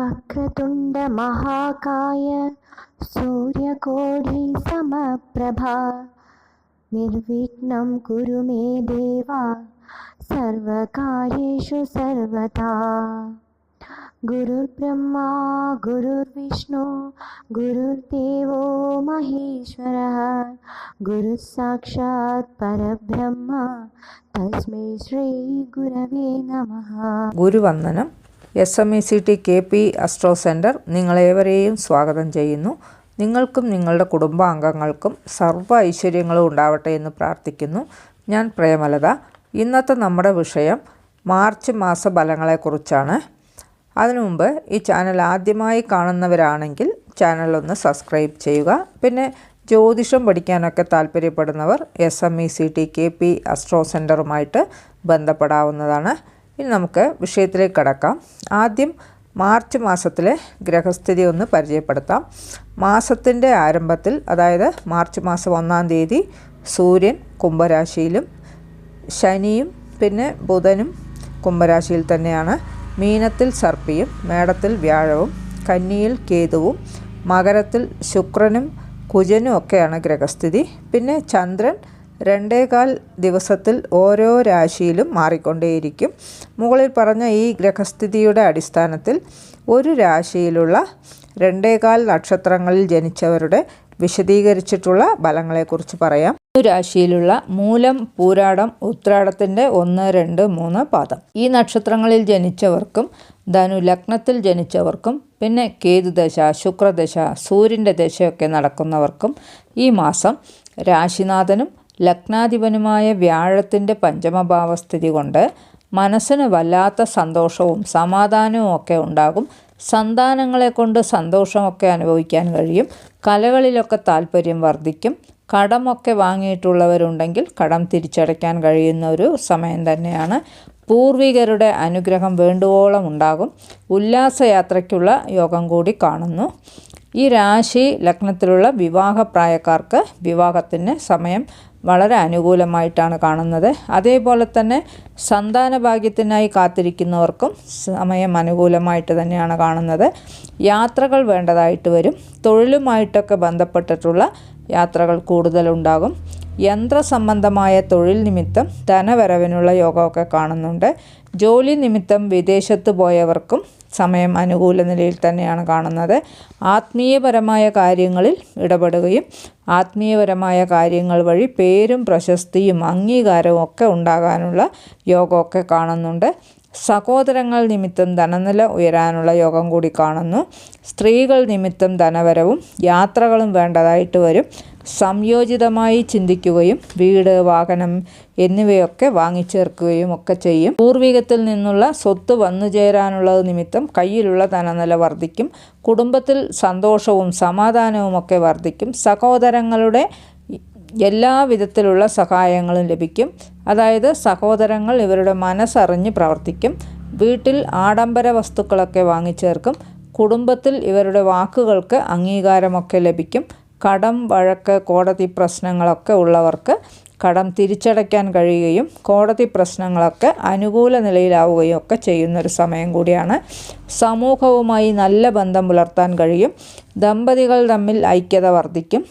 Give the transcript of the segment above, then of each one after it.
वक्रतुण्डमहाकाय सूर्यकोढिसमप्रभा निर्विघ्नं कुरु मे देवा सर्वकार्येषु सर्वथा। गुरुर्ब्रह्मा गुरुर्विष्णु गुरुर्देवो महेश्वरः। गुरुस्साक्षात् परब्रह्म तस्मै श्रीगुरवे नमः। गुरुवन्दनम् S M E C T K P astro centre നിങ്ങളേവരെയും സ്വാഗതം ചെയ്യുന്നു. നിങ്ങൾക്കും നിങ്ങളുടെ കുടുംബാംഗങ്ങൾക്കും സർവ ഐശ്വര്യങ്ങളും ഉണ്ടാവട്ടെ എന്ന് പ്രാർത്ഥിക്കുന്നു. ഞാൻ പ്രേമലത. ഇന്നത്തെ നമ്മുടെ വിഷയം മാർച്ച് മാസ ഫലങ്ങളെക്കുറിച്ചാണ് അതിനു മുമ്പ് ഈ ചാനൽ ആദ്യമായി കാണുന്നവരാണെങ്കിൽ ഒന്ന് സബ്സ്ക്രൈബ് ചെയ്യുക. പിന്നെ ജ്യോതിഷം പഠിക്കാനൊക്കെ താല്പര്യപ്പെടുന്നവർ S M E C T K P astro സെന്ററുമായിട്ട് ബന്ധപ്പെടാവുന്നതാണ്. ഇനി നമുക്ക് വിഷയത്തിലേക്ക് കടക്കാം. ആദ്യം മാർച്ച് മാസത്തിലെ ഗ്രഹസ്ഥിതി ഒന്ന് പരിചയപ്പെടുത്താം. മാസത്തിന്റെ ആരംഭത്തിൽ അതായത് മാർച്ച് മാസം ഒന്നാം തീയതി സൂര്യൻ കുംഭരാശിയിലും ശനിയും പിന്നെ ബുധനും കുംഭരാശിയിൽ തന്നെയാണ്. മീനത്തിൽ സർപ്പിയും മേടത്തിൽ വ്യാഴവും കന്നിയിൽ കേതുവും മകരത്തിൽ ശുക്രനും കുജനും ഒക്കെയാണ് ഗ്രഹസ്ഥിതി. പിന്നെ ചന്ദ്രൻ രണ്ടേകാൽ ദിവസത്തിൽ ഓരോ രാശിയിലും മാറിക്കൊണ്ടേയിരിക്കും. മുകളിൽ പറഞ്ഞ ഈ ഗ്രഹസ്ഥിതിയുടെ അടിസ്ഥാനത്തിൽ ഒരു രാശിയിലുള്ള രണ്ടേകാൽ നക്ഷത്രങ്ങളിൽ ജനിച്ചവരുടെ വിശദീകരിച്ചിട്ടുള്ള ഫലങ്ങളെക്കുറിച്ച് പറയാം. രാശിയിലുള്ള മൂലം പൂരാടം ഉത്രാടത്തിന്റെ ഒന്ന് രണ്ട് മൂന്ന് പാദം. ഈ നക്ഷത്രങ്ങളിൽ ജനിച്ചവർക്കും ധനു ലഗ്നത്തിൽ ജനിച്ചവർക്കും പിന്നെ കേതുദശ ശുക്രദശ സൂര്യന്റെ ദശയൊക്കെ നടക്കുന്നവർക്കും ഈ മാസം രാശിനാഥനും ലഗ്നാധിപനുമായ വ്യാഴത്തിന്റെ പഞ്ചമഭാവസ്ഥിതി കൊണ്ട് മനസ്സിന് വല്ലാത്ത സന്തോഷവും സമാധാനവും ഒക്കെ ഉണ്ടാകും. സന്താനങ്ങളെ കൊണ്ട് സന്തോഷമൊക്കെ അനുഭവിക്കാൻ കഴിയും. കലകളിലൊക്കെ താല്പര്യം വർദ്ധിക്കും. കടമൊക്കെ വാങ്ങിയിട്ടുള്ളവരുണ്ടെങ്കിൽ കടം തിരിച്ചടയ്ക്കാൻ കഴിയുന്ന ഒരു സമയം തന്നെയാണ്. പൂർവികരുടെ അനുഗ്രഹം വേണ്ടുവോളം ഉണ്ടാകും. ഉല്ലാസയാത്രയ്ക്കുള്ള യോഗം കൂടി കാണുന്നു. ഈ രാശി ലഗ്നത്തിലുള്ള വിവാഹപ്രായക്കാർക്ക് വിവാഹത്തിന് സമയം വളരെ അനുകൂലമായിട്ടാണ് കാണുന്നത്. അതേപോലെ തന്നെ സന്താന ഭാഗ്യത്തിനായി കാത്തിരിക്കുന്നവർക്കും സമയം അനുകൂലമായിട്ട് തന്നെയാണ് കാണുന്നത്. യാത്രകൾ വേണ്ടതായിട്ട് വരും. തൊഴിലുമായിട്ടൊക്കെ ബന്ധപ്പെട്ടിട്ടുള്ള യാത്രകൾ കൂടുതലുണ്ടാകും. യന്ത്രസംബന്ധമായ തൊഴിൽ നിമിത്തം ധനവരവിനുള്ള യോഗമൊക്കെ കാണുന്നുണ്ട്. ജോലി നിമിത്തം വിദേശത്ത് പോയവർക്കും സമയം അനുകൂല നിലയിൽ തന്നെയാണ് കാണുന്നത്. ആത്മീയപരമായ കാര്യങ്ങളിൽ ഇടപെടുകയും ആത്മീയപരമായ കാര്യങ്ങൾ വഴി പേരും പ്രശസ്തിയും അംഗീകാരവും ഒക്കെ ഉണ്ടാകാനുള്ള യോഗമൊക്കെ കാണുന്നുണ്ട്. സഹോദരങ്ങൾ നിമിത്തം ധനനില ഉയരാനുള്ള യോഗം കൂടി കാണുന്നു. സ്ത്രീകൾ നിമിത്തം ധനവരവും യാത്രകളും വേണ്ടതായിട്ട് വരും. സംയോജിതമായി ചിന്തിക്കുകയും വീട് വാഹനം എന്നിവയൊക്കെ വാങ്ങിച്ചേർക്കുകയും ഒക്കെ ചെയ്യും. പൂർവികത്തിൽ നിന്നുള്ള സ്വത്ത് വന്നു ചേരാനുള്ളത് നിമിത്തം കയ്യിലുള്ള ധനനില വർദ്ധിക്കും. കുടുംബത്തിൽ സന്തോഷവും സമാധാനവും ഒക്കെ വർദ്ധിക്കും. സഹോദരങ്ങളുടെ എല്ലാ വിധത്തിലുള്ള സഹായങ്ങളും ലഭിക്കും. അതായത് സഹോദരങ്ങൾ ഇവരുടെ മനസ്സറിഞ്ഞ് പ്രവർത്തിക്കും. വീട്ടിൽ ആഡംബര വസ്തുക്കളൊക്കെ വാങ്ങിച്ചേർക്കും. കുടുംബത്തിൽ ഇവരുടെ വാക്കുകൾക്ക് അംഗീകാരമൊക്കെ ലഭിക്കും. കടം വഴക്ക് കോടതി പ്രശ്നങ്ങളൊക്കെ ഉള്ളവർക്ക് കടം തിരിച്ചടയ്ക്കാൻ കഴിയുകയും കോടതി പ്രശ്നങ്ങളൊക്കെ അനുകൂല നിലയിലാവുകയും ഒക്കെ ചെയ്യുന്നൊരു സമയം കൂടിയാണ്. സമൂഹവുമായി നല്ല ബന്ധം പുലർത്താൻ കഴിയും. ദമ്പതികൾ തമ്മിൽ ഐക്യത വർദ്ധിക്കും.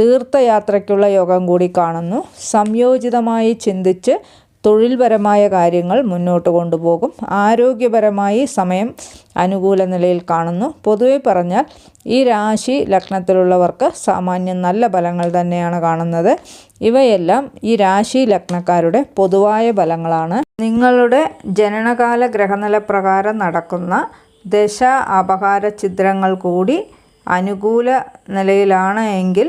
തീർത്ഥയാത്രയ്ക്കുള്ള യോഗം കൂടി കാണുന്നു. സംയോജിതമായി ചിന്തിച്ച് തൊഴിൽപരമായ കാര്യങ്ങൾ മുന്നോട്ട് കൊണ്ടുപോകും. ആരോഗ്യപരമായി സമയം അനുകൂല നിലയിൽ കാണുന്നു. പൊതുവെ പറഞ്ഞാൽ ഈ രാശി ലഗ്നത്തിലുള്ളവർക്ക് സാമാന്യം നല്ല ഫലങ്ങൾ തന്നെയാണ് കാണുന്നത്. ഇവയെല്ലാം ഈ രാശി ലഗ്നക്കാരുടെ പൊതുവായ ഫലങ്ങളാണ്. നിങ്ങളുടെ ജനനകാല ഗ്രഹനില പ്രകാരം നടക്കുന്ന ദശ അപകാര ചിത്രങ്ങൾ കൂടി അനുകൂല നിലയിലാണ് എങ്കിൽ